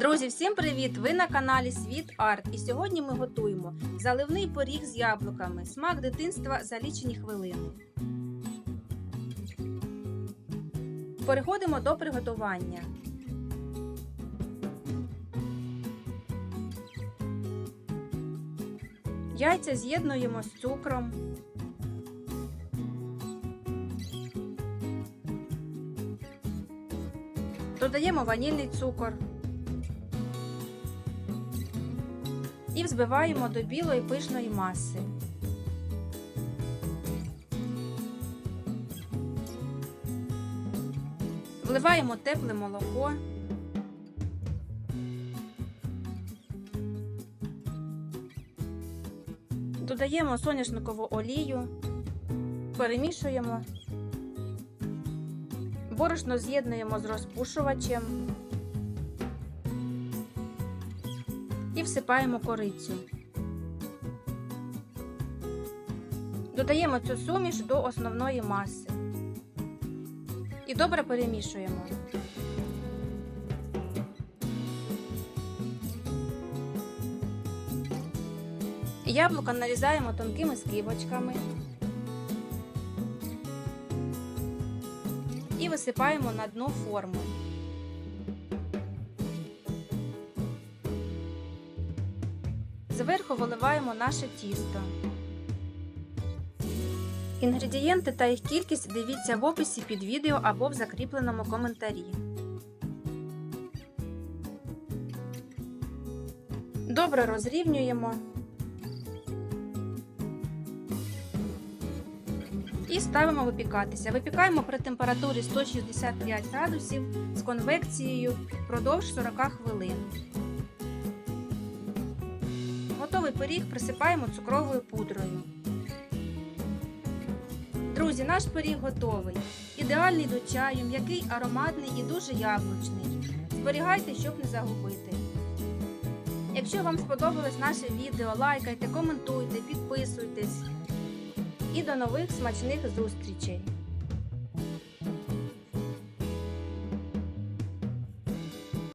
Друзі, всім привіт! Ви на каналі Світ Арт. І сьогодні ми готуємо заливний поріг з яблуками, смак дитинства за лічені хвилини. Переходимо до приготування. Яйця з'єднуємо з цукром. Додаємо ванільний цукор і взбиваємо до білої пишної маси. Вливаємо тепле молоко. Додаємо соняшникову олію, перемішуємо. Борошно з'єднуємо з розпушувачем і всипаємо корицю. Додаємо цю суміш до основної маси і добре перемішуємо. Яблука нарізаємо тонкими скибочками. і висипаємо на дно форми. Зверху виливаємо наше тісто. Інгредієнти та їх кількість дивіться в описі під відео або в закріпленому коментарі. Добре розрівнюємо. і ставимо випікатися. Випікаємо при температурі 165 градусів з конвекцією впродовж 40 хвилин. Готовий пиріг присипаємо цукровою пудрою. Друзі, наш пиріг готовий. Ідеальний до чаю, м'який, ароматний і дуже яблучний. Зберігайте, щоб не загубити. Якщо вам сподобалось наше відео, лайкайте, коментуйте, підписуйтесь і до нових смачних зустрічей!